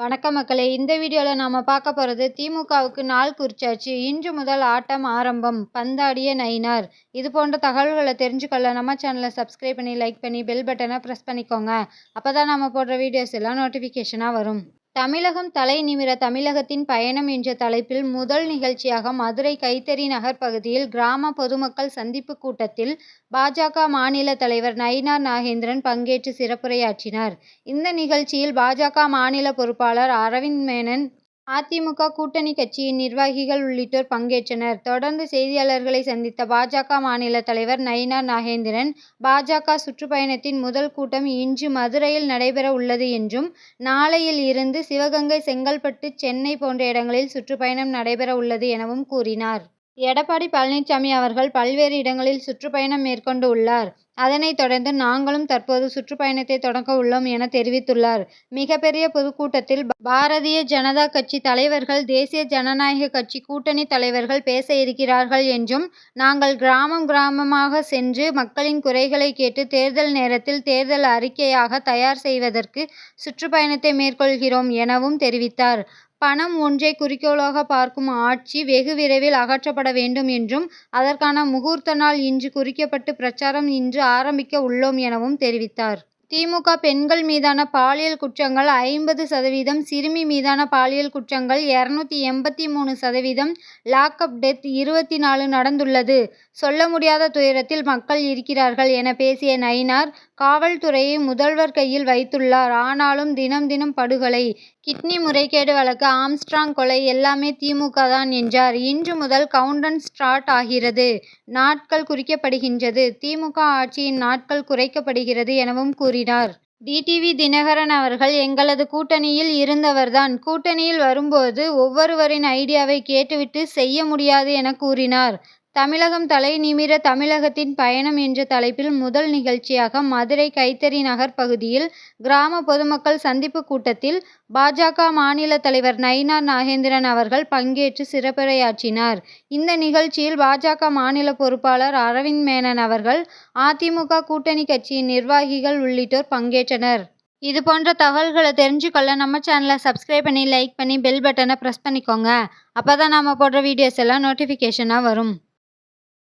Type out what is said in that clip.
வணக்கம் மக்களே. இந்த வீடியோவில் நாம் பார்க்க போகிறது திமுகவுக்கு நாள் குறிச்சாச்சு. இன்று முதல் ஆட்டம் ஆரம்பம். பந்தாடிய நயினார். இது போன்ற தகவல்களை தெரிஞ்சுக்கொள்ள நம்ம சேனலை சப்ஸ்கிரைப் பண்ணி லைக் பண்ணி பெல் பட்டனை ப்ரெஸ் பண்ணிக்கோங்க. அப்போ தான் நம்ம போடுற வீடியோஸ் எல்லாம் நோட்டிஃபிகேஷனாக வரும். தமிழகம் தலை நிமிர தமிழகத்தின் பயணம் என்ற தலைப்பில் முதல் நிகழ்ச்சியாக மதுரை கைத்தறி நகர் பகுதியில் கிராம பொதுமக்கள் சந்திப்பு கூட்டத்தில் பாஜக மாநில தலைவர் நயினார் நாகேந்திரன் பங்கேற்று சிறப்புரையாற்றினார். இந்த நிகழ்ச்சியில் பாஜக மாநில பொறுப்பாளர் அரவிந்த் மேனன் அதிமுக கூட்டணி கட்சியின் நிர்வாகிகள் உள்ளிட்டோர் பங்கேற்றனர். தொடர்ந்து செய்தியாளர்களை சந்தித்த பாஜக மாநில தலைவர் நயினார் நாகேந்திரன், பாஜக சுற்றுப்பயணத்தின் முதல் கூட்டம் இன்று மதுரையில் நடைபெற உள்ளது என்றும், நாளையில் இருந்து சிவகங்கை, செங்கல்பட்டு, சென்னை போன்ற இடங்களில் சுற்றுப்பயணம் நடைபெற உள்ளது எனவும் கூறினார். எடப்பாடி பழனிசாமி அவர்கள் பல்வேறு இடங்களில் சுற்றுப்பயணம் மேற்கொண்டு உள்ளார். அதனைத் தொடர்ந்து நாங்களும் தற்போது சுற்றுப்பயணத்தை தொடங்க உள்ளோம் என தெரிவித்துள்ளார். மிகப்பெரிய பொதுக்கூட்டத்தில் பாரதிய ஜனதா கட்சி தலைவர்கள், தேசிய ஜனநாயக கட்சி கூட்டணி தலைவர்கள் பேச இருக்கிறார்கள் என்றும், நாங்கள் கிராமம், கிராமமாக சென்று மக்களின் குறைகளை கேட்டு தேர்தல் நேரத்தில் தேர்தல் அறிக்கையாக தயார் செய்வதற்கு சுற்றுப்பயணத்தை மேற்கொள்கிறோம் எனவும் தெரிவித்தார். பணம் ஒன்றை குறிக்கோளாக பார்க்கும் ஆட்சி வெகு விரைவில் அகற்றப்பட வேண்டும் என்றும், அதற்கான முகூர்த்த நாள் இன்று குறிக்கப்பட்டு பிரசாரம் இன்று ஆரம்பிக்க உள்ளோம் எனவும் தெரிவித்தார். திமுக பெண்கள் மீதான பாலியல் குற்றங்கள் ஐம்பது சதவீதம், சிறுமி மீதான பாலியல் குற்றங்கள் இருநூத்தி எண்பத்தி மூணு சதவீதம், லாக்அப் டெத் இருபத்தி நாலு நடந்துள்ளது. சொல்ல முடியாத துயரத்தில் மக்கள் இருக்கிறார்கள் என பேசிய நயினார், காவல்துறையை முதல்வர் கையில் வைத்துள்ளார். ஆனாலும் தினம் தினம் படுகொலை. கிட்னி முறைகேடு வழக்கு, ஆம்ஸ்ட்ராங் கொலை எல்லாமே திமுக தான் என்றார். இன்று முதல் கவுண்டவுன் ஸ்டார்ட் ஆகிறது. நாட்கள் குறிக்கப்படுகின்றது. திமுக ஆட்சியின் நாட்கள் குறைக்கப்படுகிறது எனவும் கூறினார். டிடிவி தினகரன் அவர்கள் எங்களது கூட்டணியில் இருந்தவர் தான். கூட்டணியில் வரும்போது ஒவ்வொருவரின் ஐடியாவை கேட்டுவிட்டு செய்ய முடியாது என கூறினார். தமிழகம் தலை நிமிர தமிழகத்தின் பயணம் என்ற தலைப்பில் முதல் நிகழ்ச்சியாக மதுரை கைத்தறி நகர் பகுதியில் கிராம பொதுமக்கள் சந்திப்பு கூட்டத்தில் பாஜக மாநில தலைவர் நயினார் நாகேந்திரன் அவர்கள் பங்கேற்று சிறப்புரையாற்றினார். இந்த நிகழ்ச்சியில் பாஜக மாநில பொறுப்பாளர் அரவிந்த் மேனன் அவர்கள், அதிமுக கூட்டணி கட்சியின் நிர்வாகிகள் உள்ளிட்டோர் பங்கேற்றனர். இது போன்ற தகவல்களை தெரிஞ்சுக்கொள்ள நம்ம சேனலை சப்ஸ்கிரைப் பண்ணி லைக் பண்ணி பெல் பட்டனை ப்ரெஸ் பண்ணிக்கோங்க. அப்பதான் நாம் போடுற வீடியோஸ் எல்லாம் நோட்டிஃபிகேஷனாக வரும்.